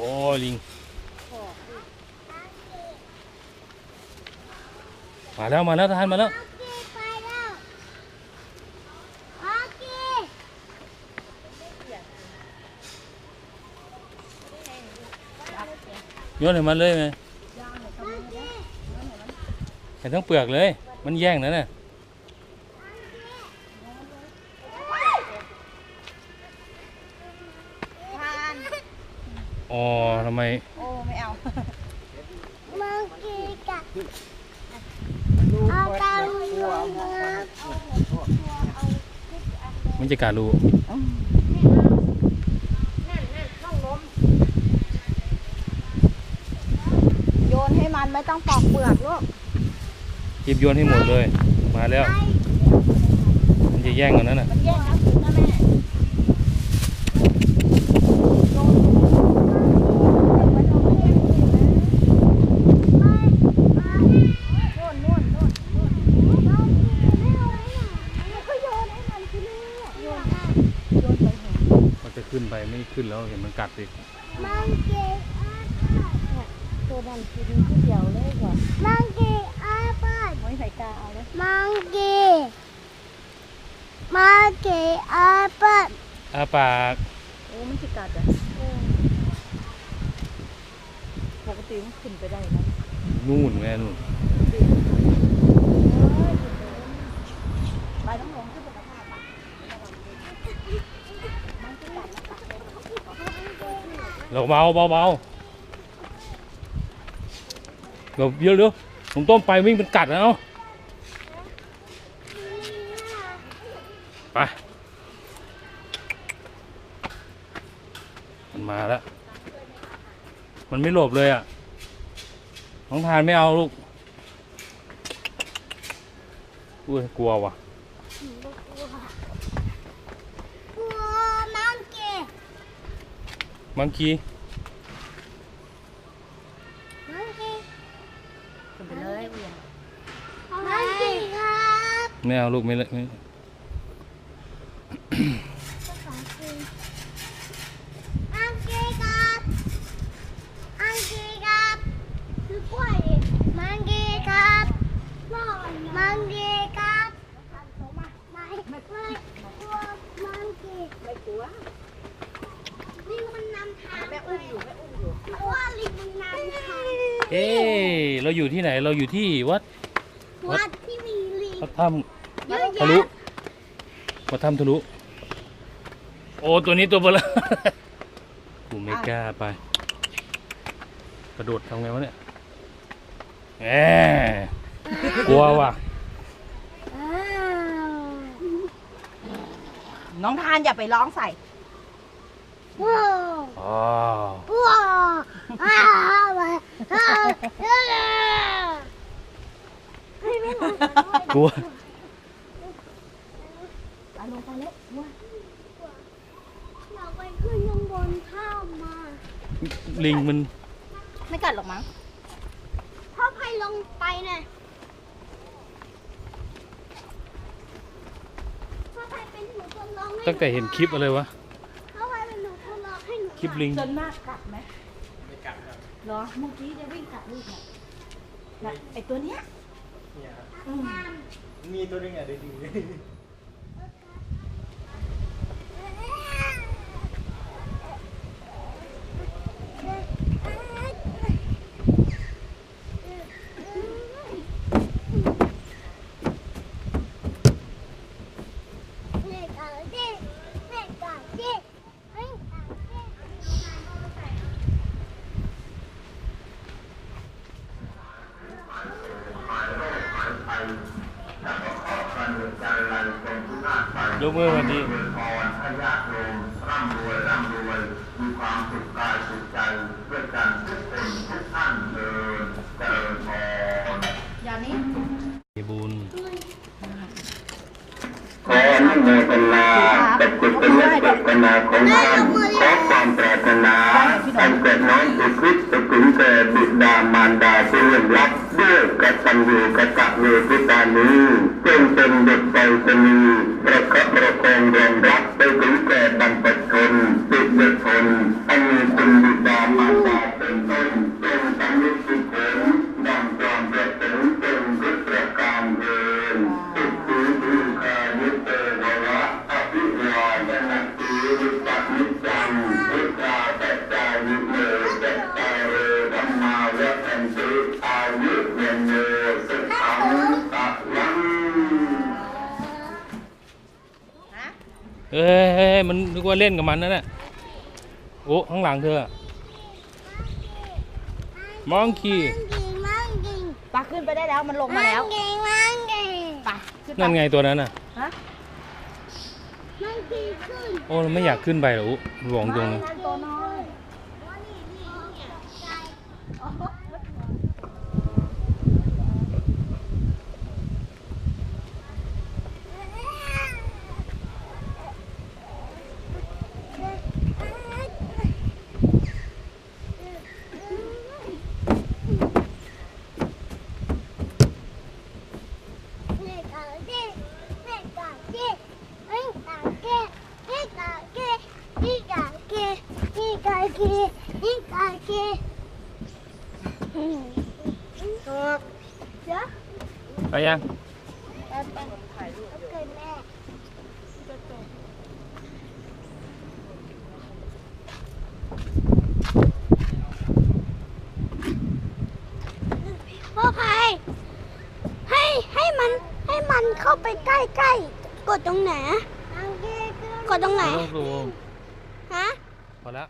อ้ลิง มาแล้วมาแล้วทหารมาแล้วโยนให้มันเลยไหมเห็นทั้งเปลือกเลย มันแย่งนะเนี่ย อ๋อทำไม โอ้ไม่เอามังกีกับเอาตาลูกนะมันจะการรู้โยนให้มันไม่ต้องปอกเปลือกลูกหยิบโยนให้หมดเลย มาแล้ว มันจะแย่งกันนั่นน่ะมันแย่งน้ำถึงนะแม่โยนมันลงไปแย่งกินนะนู่นนู่นนู่นนู่นแล้วก็โยนให้มันทีนี้โยนโยนไปเห็น มันจะ ขึ้นไปไม่ขึ้นแล้วเห็นมันกัดอีกมังกีตัวดันกินผู้เดียวเลยว่ะมังกีอาปาไว้ใส่กาเอาเลยมังกีมังกีอาปาอาปากโอ้มันจะกัดอะปกติมันขึ้นไปได้นะนู่นแม่นู่น ไปน้ำหลงขึ้นไปกระทาก เราเบาเบาเบาเราเยอะเร็วงต้มไปวิ่งเป็นกัดแล้วไปมันมาแล้ว มันไม่หลบเลยอะน้องทานไม่เอาลูกอุ้ยกลัวว่ะ กลัวมังกี มังคีมังกีขึ้นไปเลยเวียนมังกีครับไม่เอาลูกไม่เลยไม่มังกีครับมังกีครับคือกล้วยมังกีครับมังกีครับไม่ไม่กลัวมังกีไม่กลัว ลิงมันนำทาง แม่อุ้มอยู่แม่อุ้มอยู่ กลัวลิงมันนำทาง เอ้เราอยู่ที่ไหนเราอยู่ที่วัดวัดที่มีลิงวัดถ้เยอะำทะลุแยะวัดถ้ำทะลุโอ้ตัวนี้ตัวเบลอกูไม่กล้าไป กระโดดทำไงวะเนี่ยแหมกลัวว่ะอ้าวน้องทานอย่าไปร้องใส่ว้าวอ๋อว้าว อ้าวอ้าวอ้าวอ้าวกลัวไปลงไปเล็กว่าอยากไปขึ้นข้างบนถ้ำมา ลิงมัน ไม่กัดหรอกมั้งพ่อไพลงไปเนี่ยพ่อไพเป็นหนูทดลองให้ตั้งแต่เห็นคลิปอะไรวะ พ่อไพเป็นหนูทดลองให้หนูคลิปลิง จนมากกัดไหมไม่กัดครับ เหรอเมื่อกี้จะวิ่งกัดลูกเนี่ยน่ะไอตัวเนี้ยอืม มีตัวหนึงอะได้ดู เด็กอะเด็กเด็กอะเด็กเด็กอะเด็ก ยกมือมาดีอย่างนี้มีบุญขออนุโมทนากับกุศลเจตนาของท่านขอความปรารถนาอันเกิดน้อมอุทิศไปถึงแก่บิดามารดาผู้เลื่อนลับด้วย กตัญญูกตะเวทิตานี้จงเป็นเด็กใจสนีประคับประคองรองรับไปถึงแก่บรรพ เอ้ยเฮ้ยเฮ้ยมันนึกว่าเล่นกับมันนั่นแหละโอ้ข้างหลังเธอมองคีมังกิงปลาขึ้นไปได้แล้วมันลงมาแล้วมังกิงมังกิงปลาขึ้นนั่นไงตัวนั้นน่ะฮะมังกิงขึ้นโอ้เราไม่อยากขึ้นไปหรอกอุ๊หลวงตรงไม่นั้นนั่นตัวน้อย ไปยังพ่อพายให้ให้มันให้มันเข้าไปใกล้ๆกดตรงไหนอะกดตรงไหนไม่ต้องดูฮะ พอแล้ว